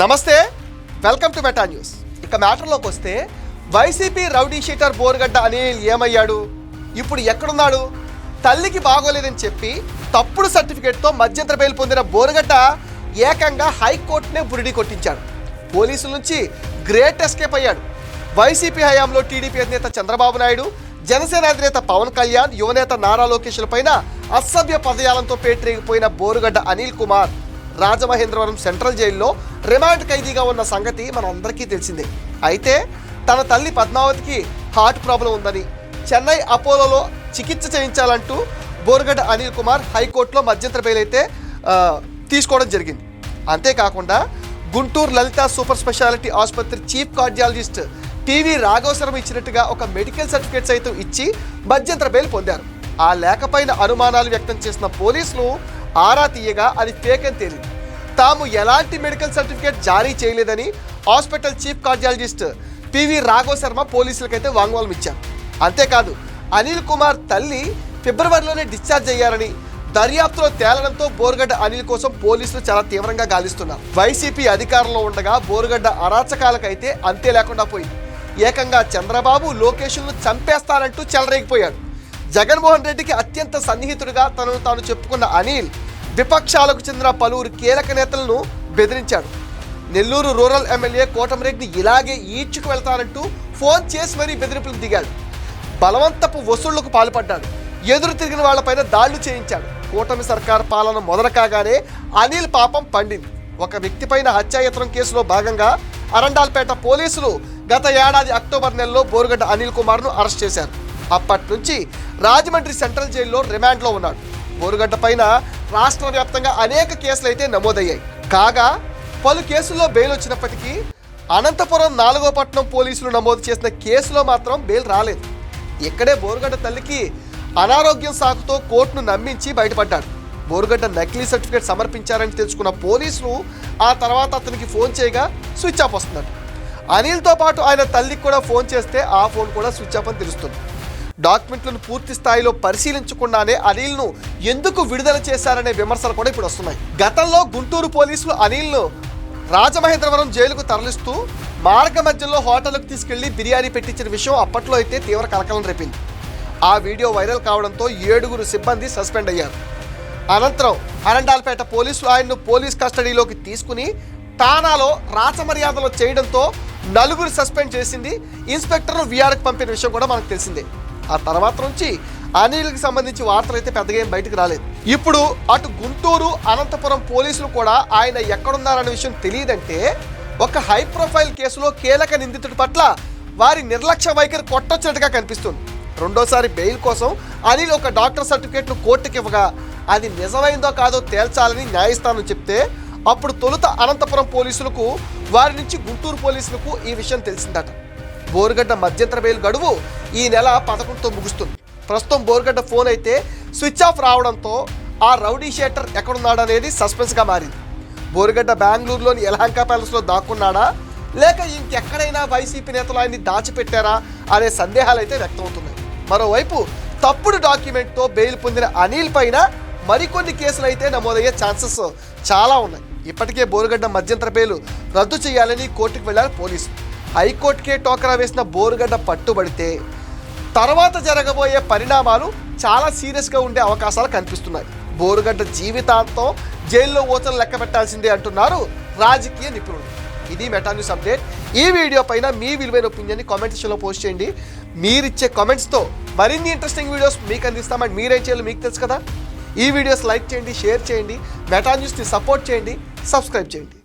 నమస్తే welcome to meta news. ఇక మ్యాటర్లోకి వస్తే YCP rowdy sheeter Borugadda Anil ఏమయ్యాడు? ఇప్పుడు ఎక్కడున్నాడు? తల్లికి బాగోలేదని చెప్పి తప్పుడు సర్టిఫికేట్తో మధ్యంతర బెయిల్ పొందిన బోరుగడ్డ ఏకంగా హైకోర్టునే బురిడి కొట్టించాడు. పోలీసుల నుంచి గ్రేట్ ఎస్కేప్ అయ్యాడు. వైసీపీ హయాంలో టీడీపీ అధినేత చంద్రబాబు నాయుడు జనసేన అధినేత పవన్ కళ్యాణ్ యువనేత నారా లోకేష్ల పైన అసభ్య పదయాలంతో పేటరేగిపోయిన బోరుగడ్డ అనిల్ కుమార్. రాజమహేంద్రవరం సెంట్రల్ జైల్లో రిమాండ్ ఖైదీగా ఉన్న సంగతి మనందరికీ తెలిసిందే. అయితే తన తల్లి పద్మావతికి హార్ట్ ప్రాబ్లం ఉందని చెన్నై అపోలోలో చికిత్స చేయించాలంటూ బోర్గడ్ అనిల్ కుమార్ హైకోర్టులో మధ్యంతర బెయిల్ అయితే తీసుకోవడం జరిగింది. అంతేకాకుండా గుంటూరు లలిత సూపర్ స్పెషాలిటీ ఆసుపత్రి చీఫ్ కార్డియాలజిస్ట్ టీవీ రాఘవసరం ఇచ్చినట్టుగా ఒక మెడికల్ సర్టిఫికేట్ సైతం ఇచ్చి మధ్యంతర బెయిల్ పొందారు. ఆ లేఖపైన అనుమానాలు వ్యక్తం చేసిన పోలీసులు ఆరా తీయగా అది ఫేక్ అని తేలింది. తాము ఎలాంటి మెడికల్ సర్టిఫికేట్ జారీ చేయలేదని hospital chief cardiologist PV Raghava Sharma పోలీసులకైతే వాంగ్మూలం ఇచ్చారు. అంతేకాదు అనిల్ కుమార్ తల్లి ఫిబ్రవరిలోనే డిశ్చార్జ్ అయ్యారని దర్యాప్తులో తేలడంతో బోరుగడ్డ అనిల్ కోసం పోలీసులు చాలా తీవ్రంగా గాలిస్తున్నారు. వైసీపీ అధికారంలో ఉండగా బోరుగడ్డ అరాచకాలకైతే అంతే లేకుండా పోయింది. ఏకంగా చంద్రబాబు లోకేష్ను చంపేస్తారంటూ చెలరేగిపోయాడు. జగన్మోహన్ రెడ్డికి అత్యంత సన్నిహితుడిగా తనను తాను చెప్పుకున్న అనిల్ విపక్షాలకు చెందిన పలువురు కీలక నేతలను బెదిరించాడు. నెల్లూరు రూరల్ ఎమ్మెల్యే కోటమిరెడ్డిని ఇలాగే ఈడ్చుకు వెళ్తానంటూ ఫోన్ చేసి మరీ బెదిరింపులు దిగాడు. బలవంతపు వసూళ్ళకు పాల్పడ్డాడు. ఎదురు తిరిగిన వాళ్ళపైన దాళ్ళు చేయించాడు. కూటమి సర్కార్ పాలన మొదలు కాగానే అనిల్ పాపం పండింది. ఒక వ్యక్తిపైన హత్యాయత్నం కేసులో భాగంగా అరండాల్పేట పోలీసులు గత ఏడాది అక్టోబర్ నెలలో బోరుగడ్డ అనిల్ కుమార్ను అరెస్ట్ చేశారు. అప్పటి నుంచి రాజమండ్రి సెంట్రల్ జైల్లో రిమాండ్లో ఉన్నాడు. బోరుగడ్డ పైన రాష్ట్ర వ్యాప్తంగా అనేక కేసులు అయితే నమోదయ్యాయి. కాగా పలు కేసుల్లో బెయిల్ వచ్చినప్పటికీ అనంతపురం నాలుగో పట్నం పోలీసులు నమోదు చేసిన కేసులో మాత్రం బెయిల్ రాలేదు. ఇక్కడే బోరుగడ్డ తల్లికి అనారోగ్యం సాకుతో కోర్టును నమ్మించి బయటపడ్డాడు. బోరుగడ్డ నకిలీ సర్టిఫికేట్ సమర్పించారని తెలుసుకున్న పోలీసులు ఆ తర్వాత అతనికి ఫోన్ చేయగా స్విచ్ ఆఫ్ వస్తున్నాడు. అనిల్తో పాటు ఆయన తల్లికి కూడా ఫోన్ చేస్తే ఆ ఫోన్ కూడా స్విచ్ ఆఫ్ అని తెలుస్తుంది. డాక్యుమెంట్లను పూర్తి స్థాయిలో పరిశీలించకుండానే అనిల్ను ఎందుకు విడుదల చేశారనే విమర్శలు కూడా ఇప్పుడు వస్తున్నాయి. గతంలో గుంటూరు పోలీసులు అనిల్ను రాజమహేంద్రవరం జైలుకు తరలిస్తూ మార్గ మధ్యలో హోటల్కు తీసుకెళ్ళి బిర్యానీ పెట్టించిన విషయం అప్పట్లో అయితే తీవ్ర కలకలం రేపింది. ఆ వీడియో వైరల్ కావడంతో ఏడుగురు సిబ్బంది సస్పెండ్ అయ్యారు. అనంతరం అరండాల్పేట పోలీసులు ఆయన్ను పోలీస్ కస్టడీలోకి తీసుకుని తానాలో రాచమర్యాదలు చేయడంతో నలుగురు సస్పెండ్ చేసింది. ఇన్స్పెక్టర్ను విఆర్కి పంపిన విషయం కూడా మనకు తెలిసిందే. ఆ తర్వాత నుంచి అనిల్కి సంబంధించి వార్తలు అయితే పెద్దగా ఏం బయటకు రాలేదు. ఇప్పుడు అటు గుంటూరు అనంతపురం పోలీసులు కూడా ఆయన ఎక్కడున్నారనే విషయం తెలియదంటే ఒక హై ప్రొఫైల్ కేసులో కీలక నిందితుడి పట్ల వారి నిర్లక్ష్య వైఖరి కొట్టొచ్చినట్టుగా కనిపిస్తుంది. రెండోసారి బెయిల్ కోసం అనిల్ ఒక డాక్టర్ సర్టిఫికేట్ను కోర్టుకి ఇవ్వగా అది నిజమైందో కాదో తేల్చాలని న్యాయస్థానం చెప్తే అప్పుడు తొలుత అనంతపురం పోలీసులకు వారి నుంచి గుంటూరు పోలీసులకు ఈ విషయం తెలిసిందట. బోరుగడ్డ మధ్యంతర బెయిల్ గడువు ఈ నెల పదకొండుతో ముగుస్తుంది. ప్రస్తుతం బోరుగడ్డ ఫోన్ అయితే స్విచ్ ఆఫ్ రావడంతో ఆ రౌడీ షేటర్ ఎక్కడున్నాడనేది సస్పెన్స్గా మారింది. బోరుగడ్డ బెంగళూరులోని యలహంక ప్యాలెస్లో దాక్కున్నాడా? లేక ఇంకెక్కడైనా వైసీపీ నేతలు ఆయన్ని దాచిపెట్టారా అనే సందేహాలు అయితే వ్యక్తమవుతున్నాయి. మరోవైపు తప్పుడు డాక్యుమెంట్తో బెయిల్ పొందిన అనిల్ పైన మరికొన్ని కేసులు అయితే నమోదయ్యే ఛాన్సెస్ చాలా ఉన్నాయి. ఇప్పటికే బోరుగడ్డ మధ్యంతర బెయిల్ రద్దు చేయాలని కోర్టుకు వెళ్ళారు పోలీసులు. హైకోర్టుకే టోకరా వేసిన బోరుగడ్డ పట్టుబడితే తర్వాత జరగబోయే పరిణామాలు చాలా సీరియస్గా ఉండే అవకాశాలు కనిపిస్తున్నాయి. బోరుగడ్డ జీవితాంతం జైల్లో ఓచలు లెక్క పెట్టాల్సిందే అంటున్నారు రాజకీయ నిపుణులు. ఇది మెటా న్యూస్ అప్డేట్. ఈ వీడియో పైన మీ విలువైన ఒపీనియన్ని కామెంట్ సెక్షన్లో పోస్ట్ చేయండి. మీరిచ్చే కామెంట్స్తో మరిన్ని ఇంట్రెస్టింగ్ వీడియోస్ మీకు అందిస్తామని మీరేం చేయాలో మీకు తెలుసు కదా. ఈ వీడియోస్ లైక్ చేయండి షేర్ చేయండి. మెటా న్యూస్ని సపోర్ట్ చేయండి సబ్స్క్రైబ్ చేయండి.